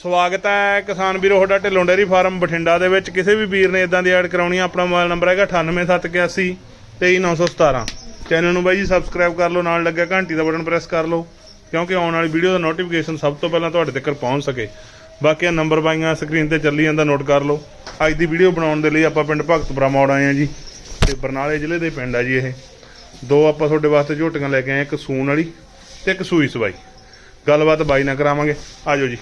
ਸਵਾਗਤ ਹੈ ਕਿਸਾਨ ਵੀਰੋ, ਤੁਹਾਡਾ ਢਿੱਲੋਂ ਡੇਅਰੀ ਫਾਰਮ ਬਠਿੰਡਾ ਦੇ ਵਿੱਚ। ਕਿਸੇ ਵੀ ਵੀਰ ਨੇ ਇਦਾਂ ਦੀ ਐਡ ਕਰਾਉਣੀ ਆ, ਆਪਣਾ ਮੋਬਾਈਲ ਨੰਬਰ ਹੈਗਾ 98781 23917 ਚੈਨਲ ਨੂੰ ਬਾਈ ਜੀ ਸਬਸਕ੍ਰਾਈਬ ਕਰ ਲਓ, ਨਾਲ ਲੱਗਿਆ ਘੰਟੀ ਦਾ ਬਟਨ ਪ੍ਰੈਸ ਕਰ ਲਓ, ਕਿਉਂਕਿ ਆਉਣ ਵਾਲੀ ਵੀਡੀਓ ਦਾ ਨੋਟੀਫਿਕੇਸ਼ਨ ਸਭ ਤੋਂ ਪਹਿਲਾਂ ਤੁਹਾਡੇ ਤੱਕ ਪਹੁੰਚ ਸਕੇ। ਬਾਕੀ ਆ ਨੰਬਰ ਬਾਈਆਂ ਸਕਰੀਨ ਤੇ ਚੱਲੀ ਜਾਂਦਾ ਨੋਟ ਕਰ ਲਓ। ਅੱਜ ਦੀ ਵੀਡੀਓ ਬਣਾਉਣ ਦੇ ਲਈ ਆਪਾਂ ਪਿੰਡ ਭਗਤਪੁਰਾ ਮੋੜ ਆਏ ਆ ਜੀ, ਤੇ ਬਰਨਾਲੇ ਜ਼ਿਲ੍ਹੇ ਦੇ ਪਿੰਡ ਆ ਜੀ ਇਹ। ਦੋ ਆਪਾਂ ਤੁਹਾਡੇ ਵਾਸਤੇ ਝੋਟੀਆਂ ਲੈ ਕੇ ਆਏ, ਇੱਕ ਸੂਣ ਵਾਲੀ ਤੇ ਇੱਕ ਸੂਈ ਸਵਾਈ। ਗੱਲਬਾਤ ਬਾਈ ਨਾਲ ਕਰਾਵਾਂਗੇ। ਆਜੋ ਜੀ।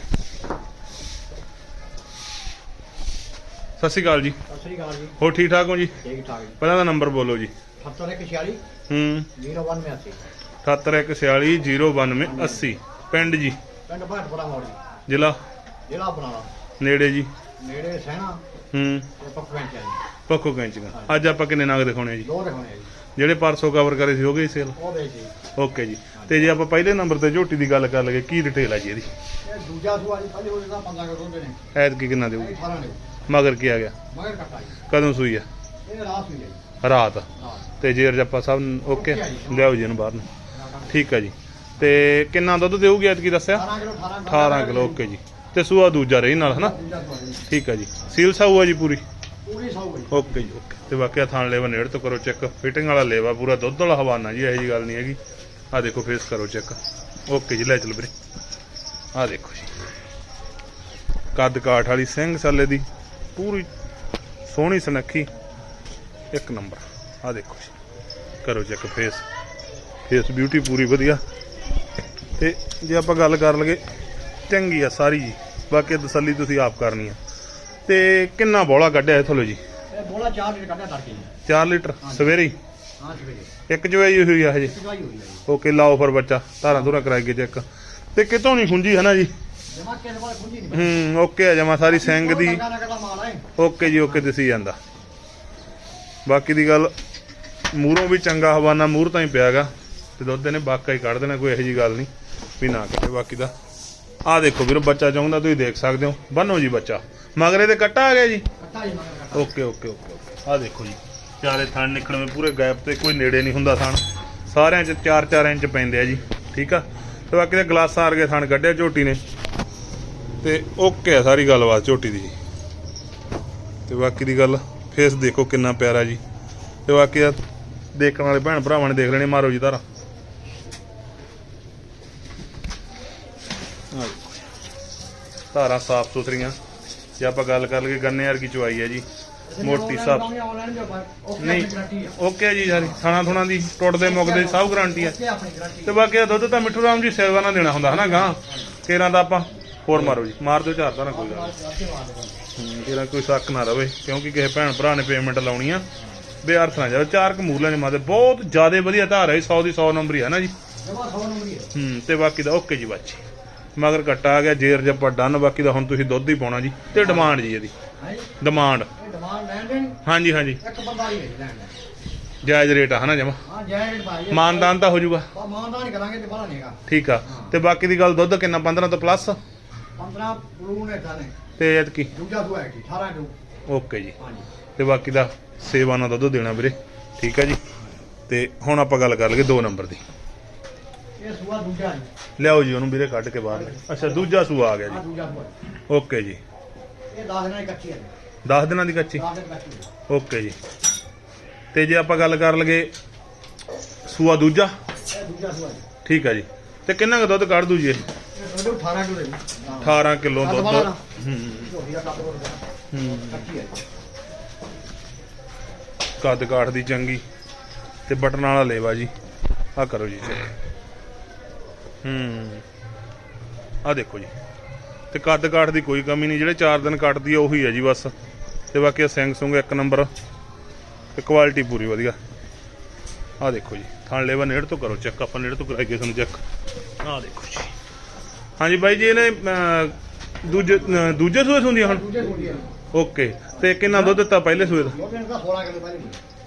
ਸਤਿ ਸ਼੍ਰੀ ਅਕਾਲ ਜੀ। ਸਤਿ ਸ੍ਰੀ ਅਕਾਲ ਜੀ। ਹੋਰ ਠੀਕ ਠਾਕ ਹੋ ਜੀ? ਠੀਕ ਠਾਕ ਜੀ। ਪਹਿਲਾਂ ਦਾ ਨੰਬਰ ਬੋਲੋ ਜੀ। 7146 ਹੂੰ। 0182 7146019080 ਪਿੰਡ ਜੀ। ਪਿੰਡ ਭਾਟਪੁਰਾ ਮੋੜ ਜੀ। ਜ਼ਿਲ੍ਹਾ? ਜ਼ਿਲ੍ਹਾ ਬਨਾਲਾ ਨੇੜੇ ਜੀ। ਨੇੜੇ ਸਹਿਣਾ ਹੂੰ। ਹੈ ਜੀ। ਪੱਕੋ ਕੈਂਚੀਆਂ। ਅੱਜ ਆਪਾਂ ਕਿੰਨੇ ਨਾਗ ਦਿਖਾਉਣੇ ਜੀ? ਦੋ ਰਖਣੇ ਜੀ। ਜਿਹੜੇ ਪਰਸੋਂ ਕਵਰ ਕਰੇ ਸੀ ਹੋ ਗਈ ਸੇਲ ਉਹ ਵੇਚ ਜੀ ਓਕੇ ਜੀ। ਤੇ ਜੇ ਆਪਾਂ ਪਹਿਲੇ ਨੰਬਰ ਤੇ ਝੋਟੀ ਦੀ ਗੱਲ ਕਰ ਲਈਏ ਕੀ ਡਿਟੇਲ ਆ ਜੀ ਇਹਦੀ? ਇਹ ਦੂਜਾ ਸੂਆ ਜੀ ਪਹਿਲੇ ਉਹਦੇ ਦਾ 15 ਕਿਲੋ ਦੁੱਧ ਨੇ। ਐਤ ਕੀ ਕਿੰਨਾ ਦੇਊਗੀ? 18 ਨੇ। ਮਗਰ ਕੀ ਆ ਗਿਆ? ਮਗਰ ਕੱਟਾ ਜੀ ਕਦੋਂ ਸੂਈ ਆ? ਇਹ ਰਾਤ ਹੋਈ ਹੈ ਜੀ। ਰਾਤ। ਰਾਤ। ਤੇ ਜੇਰ ਜੱਪਾ ਸਭ ਓਕੇ ਲਿਆਓ ਜੀ ਇਹਨੂੰ ਬਾਹਰ ਨੂੰ। ਠੀਕ ਆ ਜੀ। ਤੇ ਕਿੰਨਾ ਦੁੱਧ ਦੇਊਗੀ ਕੀ ਦੱਸਿਆ? 18 ਕਿਲੋ 18 18 ਕਿਲੋ ਓਕੇ ਜੀ। ਤੇ ਸੂਆ ਦੂਜਾ ਰਹੀ ਨਾਲ ਹਨਾ? ਦੂਜਾ ਜੀ ਠੀਕ ਆ ਜੀ। ਸੀਲ ਸਾਊ ਆ ਜੀ ਪੂਰੀ? ਪੂਰੀ ਸੌ ਗਈ ਓਕੇ ਜੀ ਓਕੇ। ਤੇ ਬਾਕੀ ਆਹ ਥਾਣ ਲੇਵਾ ਨੇੜ ਤੋਂ ਕਰੋ ਚੈੱਕ। ਫਿਟਿੰਗ ਵਾਲਾ ਲੇਵਾ ਪੂਰਾ ਦੁੱਧ ਵਾਲਾ ਹਵਾਨਾ ਜੀ ਇਹੋ ਜੀ ਗੱਲ ਨਹੀਂ ਹੈਗੀ। ਆ ਦੇਖੋ ਫੇਸ ਕਰੋ ਚੈੱਕ। ਓਕੇ ਜੀ ਲੈ ਚੱਲ ਵੀਰੇ। ਆ ਦੇਖੋ ਜੀ। ਕੱਦ ਕਾਠ ਵਾਲੀ ਸਿੰਘ ਸੱਲੇ ਦੀ। ਪੂਰੀ ਸੋਹਣੀ ਸੁਨੱਖੀ। ਇੱਕ ਨੰਬਰ। ਆ ਦੇਖੋ ਜੀ। ਕਰੋ ਚੈੱਕ ਫੇਸ ਫੇਸ ਬਿਊਟੀ ਪੂਰੀ ਵਧੀਆ। ਤੇ ਜੇ ਆਪਾਂ ਗੱਲ ਕਰ ਲਗੇ ਚੰਗੀ ਆ ਸਾਰੀ ਜੀ। ਬਾਕੀ ਤਸੱਲੀ ਤੁਸੀਂ ਆਪ ਕਰਨੀ ਆ। ਤੇ ਕਿੰਨਾ ਬੋਲਾ ਕੱਢਿਆ ਇਥੋਂ ਲੋ ਜੀ? ਇਹ ਬੋਲਾ 4 ਲੀਟਰ ਕੱਢਿਆ ਤੜਕੇ ਜੀ। 4 ਲੀਟਰ? ਸਵੇਰੇ ਹੀ? ਹਾਂ ਸਵੇਰੇ। ਇੱਕ ਜਵਾਈ ਹੋਈ ਆ ਹਜੇ ਓਕੇ ਲਾਓ ਫਿਰ ਬੱਚਾ। ਧਾਰਾਂ ਧੁਰਾਂ ਕਰਾਈ ਗਏ ਚੈੱਕ ਤੇ ਕਿਤੋਂ ਨਹੀਂ ਖੁੰਜੀ ਹੈ ਨਾ ਜੀ? ਜਮਾ ਕਿਸੇ ਵਾਲੇ ਖੁੰਜੀ ਨਹੀਂ। ਹੂੰ ਓਕੇ ਆ ਜਮਾ ਸਾਰੀ ਸਿੰਘ ਦੀ। ਓਕੇ ਜੀ ਓਕੇ ਦਿਸੀ ਜਾਂਦਾ। ਬਾਕੀ ਦੀ ਗੱਲ ਮੂਹਰੋਂ ਵੀ ਚੰਗਾ ਹਵਾਨਾ ਮੂਹਰ ਤਾਂ ਹੀ ਪਿਆਗਾ। ਤੇ ਦੁੱਧ ਨੇ ਬਾਕਾ ਹੀ ਕੱਢ ਦੇਣਾ ਕੋਈ ਇਹੋ ਜੀ ਗੱਲ ਨਹੀਂ ਵੀ ਨਾ ਕੱਢੇ ਬਾਕੀ ਦਾ। ਆਹ ਦੇਖੋ ਵੀਰੋ ਬੱਚਾ ਚਾਹੁੰਦਾ ਤੁਸੀਂ ਦੇਖ ਸਕਦੇ ਹੋ। ਬੰਨੋ ਜੀ ਬੱਚਾ। ਮਗਰੇ ਤੇ ਕੱਟਾ ਆ ਗਿਆ ਜੀ? ਕੱਟਾ ਜੀ ਮਗਰ ਓਕੇ ਓਕੇ ਓਕੇ ਆਹ ਦੇਖੋ ਜੀ ਚਾਰੇ ਥਣ ਨਿਕਲਵੇਂ ਪੂਰੇ ਗੈਪ ਤੇ ਕੋਈ ਨੇੜੇ ਨਹੀਂ ਹੁੰਦਾ ਥਣ। ਸਾਰਿਆਂ 'ਚ 4-4 ਇੰਚ ਪੈਂਦੇ ਆ ਜੀ ਠੀਕ ਆ? ਤੇ ਬਾਕੀ ਦੇ ਗਲਾਸਾਂ ਵਰਗੇ ਥਣ ਕੱਢਿਆ ਝੋਟੀ ਨੇ। ਤੇ ਓਕੇ ਆ ਸਾਰੀ ਗੱਲਬਾਤ ਝੋਟੀ ਦੀ। ਜੀ ਤੇ ਬਾਕੀ ਦੀ ਗੱਲ ਫੇਸ ਦੇਖੋ ਕਿੰਨਾ ਪਿਆਰਾ ਜੀ। ਤੇ ਬਾਕੀ ਆ ਦੇਖਣ ਵਾਲੇ ਭੈਣ ਭਰਾਵਾਂ ਨੇ ਦੇਖ ਲੈਣੇ ਮਾਰੋ ਜੀ ਧਾਰਾ। ਧਾਰਾਂ ਸਾਫ਼ ਸੁਥਰੀਆਂ। ਜੇ ਆਪਾਂ ਗੱਲ ਕਰ ਲਈਏ ਗੰਨੇ ਵਰਗੀ ਚਵਾਈ ਹੈ ਜੀ। ਮੋਟੀ ਓਕੇ ਨਹੀਂ ਓਕੇ ਜੀ ਸਾਰੀ। ਥਾਣਾ ਥੁਣਾ ਦੀ ਟੁੱਟਦੇ ਮੁੱਕਦੇ ਸਭ ਗਾਰੰਟੀ ਹੈ ਤੇ ਬਾਕੀ ਦੁੱਧ ਤਾਂ ਮਿੱਠੂ ਰਾਮ ਜੀ ਸੇਵਾ ਨਾਲ ਦੇਣਾ ਹੁੰਦਾ ਹਨਾ ਗਾਂ? ਕੇਰਾਂ ਦਾ ਆਪਾਂ ਹੋਰ ਮਾਰੋ ਜੀ। ਮਾਰ ਦਿਓ ਚਾਰ ਤਾਂ ਨਾ ਕੋਈ ਗੱਲ ਹੂੰ ਤੇਰਾ ਕੋਈ ਸ਼ੱਕ ਨਾ ਰਵੇ ਕਿਉਂਕਿ ਕਿਸੇ ਭੈਣ ਭਰਾ ਨੇ ਪੇਮੈਂਟ ਲਾਉਣੀ ਆ। ਬੇਅਰਥ ਨਾ ਜਾਵੇ। ਚਾਰ ਕਮੂਲਾਂ ਨੇ ਮਾਦੇ ਬਹੁਤ ਜ਼ਿਆਦਾ ਵਧੀਆ ਧਾਰ ਹੈ 100 ਦੀ 100 ਨੰਬਰ ਹੀ ਹੈ ਨਾ ਜੀ। ਜਮਾ 100 ਨੰਬਰ ਹੀ ਹੈ ਹੂੰ ਤੇ ਬਾਕੀ ਦਾ ਓਕੇ ਜੀ ਬਾਜੀ ਮਗਰ ਕੱਟਾ ਆ ਗਿਆ ਜੇਰ ਜੱਪਾ ਡਨ ਬਾਕੀ ਦਾ ਹੁਣ ਤੁਸੀਂ ਦੁੱਧ ਹੀ ਪਾਉਣਾ ਜੀ। ਤੇ ਡਿਮਾਂਡ ਜੀ ਇਹਦੀ। ਹੈ ਡਿਮਾਂਡ ਇਹ ਡਿਮਾਂਡ ਲੈਣ ਦੇਣ ਹਾਂਜੀ ਹਾਂਜੀ। ਇੱਕ ਬੰਦਾ ਹੀ ਹੈ ਲੈਣ ਦੇਣ ਜਾਇਜ਼ ਰੇਟ ਆ ਹਨਾ ਜਮਾ? ਹਾਂ ਜੈ ਰੇਟ ਭਾਈ ਮਾਨਦਾਨ ਤਾਂ ਹੋ ਜਾਊਗਾ। ਮਾਨਦਾਨ ਕਰਾਂਗੇ ਤੇ ਬਾਹਲਾ ਨਹੀਂਗਾ ਠੀਕ ਆ। ਤੇ ਬਾਕੀ ਦੀ ਗੱਲ ਦੁੱਧ ਕਿੰਨਾ? 15 ਤੋਂ ਪਲੱਸ 15 ਬਲੂ ਨੇ। ਥਾਨੇ ਤੇ ਐਤਕੀ ਦੂਜਾ ਸੂਆ ਹੈ ਜੀ 18 ਟੂ ਓਕੇ ਜੀ। ਹਾਂਜੀ। ਤੇ ਬਾਕੀ ਦਾ ਸੇਵਾ ਨਾਲ ਦੁੱਧ ਦੇਣਾ ਵੀਰੇ। ਠੀਕ ਆ ਜੀ। ਤੇ ਹੁਣ ਆਪਾਂ ਗੱਲ ਕਰ ਲਈਏ 2 ਨੰਬਰ ਦੀ। ਇਹ ਸੂਆ ਦੂਜਾ ਜੀ। ਲਿਆਓ ਜੀ ਉਹਨੂੰ ਵੀਰੇ ਕੱਢ ਕੇ ਬਾਹਰ। ਅੱਛਾ ਦੂਜਾ ਸੂਆ ਆ ਗਿਆ ਜੀ। ਦੂਜਾ ਸੂਆ। ਓਕੇ ਜੀ। ਇਹ 10 ਦਿਨਾਂ ਦੀ ਕੱਚੀ ਹੈ 10 ਦਿਨਾਂ ਦੀ ਕੱਚੀ? 10 ਦਿਨ ਕੱਚੀ ਹੈ ਓਕੇ ਜੀ। ਤੇ ਜੇ ਆਪਾਂ ਗੱਲ ਕਰ ਲਈਏ ਸੂਆ ਦੂਜਾ? ਇਹ ਦੂਜਾ ਸੂਆ ਠੀਕ ਆ ਜੀ। ਤੇ ਕਿੰਨਾ ਕੁ ਦੁੱਧ ਕੱਢ ਦੂ ਜੀ ਇਹ? ਇਹ ਤੁਹਾਡੇ 18 ਟੂ ਦੇ ਜੀ। 18 ਕਿਲੋ ਦੁੱਧ। ਹੂੰ। ਹੂੰ। ਕੱਦ ਕਾਠ ਦੀ ਚੰਗੀ। ਤੇ ਬਟਨ ਵਾਲਾ ਲੇਵਾ ਜੀ। ਆ ਕਰੋ ਜੀ। ਹੂੰ। ਆ ਦੇਖੋ ਜੀ। ਤੇ ਕੱਦ ਕਾਠ ਦੀ ਕੋਈ ਕਮੀ ਨਹੀਂ। ਜਿਹੜੇ 4 ਦਿਨ ਕੱਟਦੀ ਆ ਉਹੀ ਹੈ ਜੀ ਬਸ। ਤੇ ਬਾਕੀ ਆ ਸਿੰਘ ਸੁੰਗ ਇੱਕ ਨੰਬਰ। ਤੇ ਕੁਆਲਿਟੀ ਪੂਰੀ ਵਧੀਆ। ਆ ਦੇਖੋ ਜੀ। ਥਾਣ ਲੇਵਾ ਨੇੜ ਤੋਂ ਕਰੋ ਚੈੱਕ। ਆਪਾਂ ਨੇੜ ਤੋਂ ਕਰਾਈਏ ਤੁਹਾਨੂੰ ਚੈੱਕ। ਆ ਦੇਖੋ ਜੀ। ਹਾਂਜੀ ਬਾਈ ਜੀ ਇਹਨੇ ਦੂਜੇ ਦੂਜੇ ਸੂਏ ਹੁੰਦੀਆਂ ਹੁਣ? ਦੂਜੇ ਓਕੇ ਤੇ ਕਿੰਨਾ ਦੁੱਧ ਦਿੱਤਾ ਪਹਿਲੇ ਸੂਏ ਦਾ? ਉਹ ਦਿਨ ਦਾ 16 ਕਿਲੋ ਪਹਿਲੇ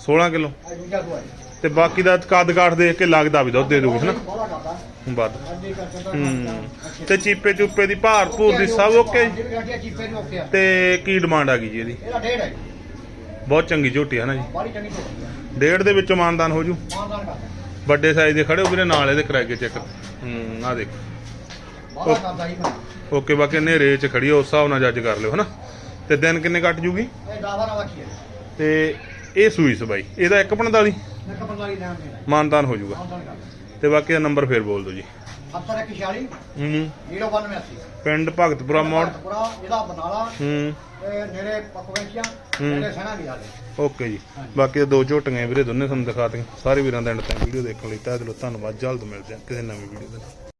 16 ਕਿਲੋ। ਇਹ ਦੂਜਾ ਸੂਆ ਹੈ ਤੇ ਬਾਕੀ ਦਾ ਕੱਦ ਕਾਠ ਦੇਖ ਕੇ ਲੱਗਦਾ ਵੀ ਦੁੱਧ ਦੇ ਦੂਗੀ ਹਨਾ? ਕਰਦਾ ਵੱਧ। ਕਰਕੇ ਤਾਂ ਹੂੰ। ਤੇ ਚੀਪੇ ਚੁੱਪੇ ਦੀ ਭਾਰ ਭੂਰ ਦੀ ਸਭ ਓਕੇ ਜੀ? ਜਿਹੜੀ ਗੱਡੀ ਚੀਪੇ ਦੀ ਓਕੇ ਆ। ਤੇ ਕੀ ਡਿਮਾਂਡ ਆ ਗਈ ਜੀ ਇਹਦੀ? ਇਹਦਾ ਡੇਢ ਹੈ ਬਹੁਤ ਚੰਗੀ ਝੋਟੀ ਹੈ ਨਾ ਜੀ? ਬੜੀ ਚੰਗੀ ਝੋਟੀ ਹੈ ਡੇਢ ਦੇ ਵਿੱਚੋਂ ਮਾਨਦਾਨ ਹੋ ਜੂ? ਕਰਦਾ। ਵੱਡੇ ਸਾਈਜ਼ ਦੇ ਖੜੇ ਹੋ ਵੀਰੇ ਨਾਲ ਇਹਦੇ ਕਰਾ ਕੇ ਚੈੱਕ ਹੂੰ ਆ ਦੇਖੋ। ਬੜਾ ਕਰਦਾ ਹੀ ਮੈਂ। ਓਕੇ ਬਾਕੀ ਹਨੇਰੇ 'ਚ ਖੜੀ ਆ ਉਸ ਹਿਸਾਬ ਨਾਲ ਜੱਜ ਕਰ ਲਿਓ ਹਨਾ? ਤੇ ਦਿਨ ਕਿੰਨੇ ਕੱਟ ਜੂਗੀ? ਇਹ ਦਾਵਾ ਨਾ ਰੱਖੀਏ ਤੇ ਇਹ ਸੂਈ ਸਬਾਈ ਇਹਦਾ 145 ਮੈਂ ਕਪੜ ਵਾਲੀ ਲੈਣ ਹੋ ਜਾਊਗਾ। ਆਉਂਦਾ ਤੇ ਬਾਕੀ ਦਾ ਨੰਬਰ ਫੇਰ ਬੋਲ ਦਿਓ ਜੀ। 7146 ਹੂੰ। 09180 ਪਿੰਡ ਭਗਤਪੁਰਾ ਮੋੜ। ਪੂਰਾ ਇਹਦਾ ਬਨਾਲਾ ਹੂੰ। ਤੇ ਨੇੜੇ ਪਕਵੈਂਚੀਆਂ ਹੂੰ। ਨੇੜੇ ਸਣਾ ਵੀ ਆਲੇ ਓਕੇ ਜੀ। ਬਾਕੀ ਤਾਂ ਦੋ ਝੋਟੀਆਂ ਵੀਰੇ ਦੋਨੇ ਤੁਹਾਨੂੰ ਦਿਖਾ ਦਿਆਂ ਸਾਰੇ ਵੀਰਾਂ ਦਾ ਐਂਡ ਤੱਕ ਵੀਡੀਓ ਦੇਖਣ ਲਈ ਤਹਿ ਦਿਲੋਂ ਧੰਨਵਾਦ। ਜਲਦ ਮਿਲਦੇ ਹਾਂ ਕਿਸੇ ਨਵੀਂ ਵੀਡੀਓ ਦੇ ਨਾਲ।